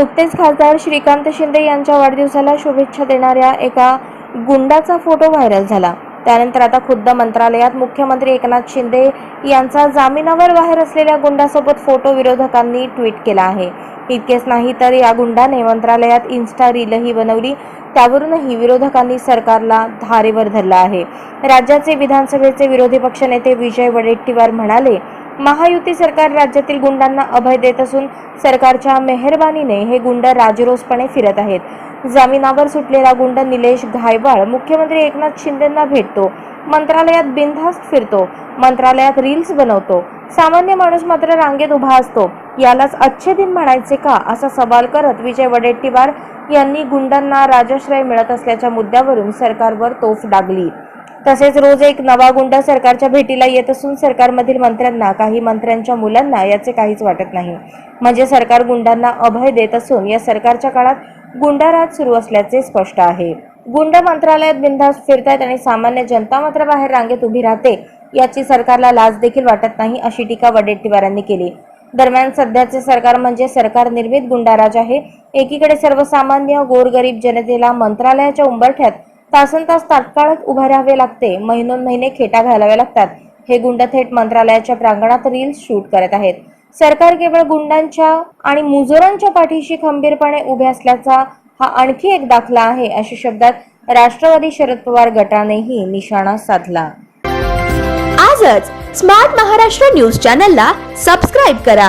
नुकतेच खासदार श्रीकांत शिंदे यांच्या वाढदिवसाला शुभेच्छा देणाऱ्या एका गुंडाचा फोटो व्हायरल झाला. त्यानंतर आता खुद्द मंत्रालयात मुख्यमंत्री एकनाथ शिंदे यांचा जामिनावर बाहेर असलेल्या गुंडासोबत फोटो विरोधकांनी ट्विट केला आहे. इतकेच नाही तर या गुंडाने मंत्रालयात इन्स्टा रीलही बनवली. त्यावरूनही विरोधकांनी सरकारला धारेवर धरलं आहे. राज्याचे विधानसभेचे विरोधी पक्षनेते विजय वडेट्टीवार म्हणाले महायुती सरकार राज्यातील गुंडांना अभय देत असून सरकारच्या मेहरबानीने हे गुंड राजरोसपणे फिरत आहेत. जामिनावर सुटलेला गुंड निलेश घायवाळ मुख्यमंत्री एकनाथ शिंदेंना भेटतो. मंत्रालयात बिनधास्त फिरतो. मंत्रालयात रील्स बनवतो. सामान्य माणूस मात्र रांगेत उभा असतो. यालाच अच्छे दिन म्हणायचे का? असा सवाल करत विजय वडेट्टीवार यांनी गुंडांना राजाश्रय मिळत असल्याच्या मुद्द्यावरून सरकारवर तोफ डागली. तसेच रोज एक नवा गुंड सरकारच्या भेटीला येत असून सरकारमधील मंत्र्यांना काही मंत्र्यांच्या मुलांना याचे काहीच वाटत नाही. म्हणजे सरकार गुंडांना अभय देत असून या सरकारच्या काळात गुंडाराज सुरू असल्याचे स्पष्ट आहे. गुंड मंत्रालयात बिनधास्त फिरतायत आणि सामान्य जनता मात्र बाहेर रांगेत उभी राहते याची सरकारला लाज देखील वाटत नाही अशी टीका वडेट्टीवारांनी केली. दरम्यान सध्याचे सरकार म्हणजे सरकार निर्मित गुंडाराज आहे. एकीकडे सर्वसामान्य गोरगरीब जनतेला मंत्रालयाच्या उंबरठ्यात तासन तास तात्काळ उभे राहावे लागते. महिनोन महिने खेटा घालाव्या लागतात. हे गुंड थेट मंत्रालयाच्या प्रांगणात रील्स शूट करत आहेत. सरकार केवळ गुंडांच्या आणि मुजोरांच्या पाठीशी खंबीरपणे उभे असल्याचा हा आणखी एक दाखला आहे अशा शब्दात राष्ट्रवादी शरद पवार गटानेही निशाणा साधला. आजच स्मार्ट महाराष्ट्र न्यूज चॅनलला सबस्क्राईब करा.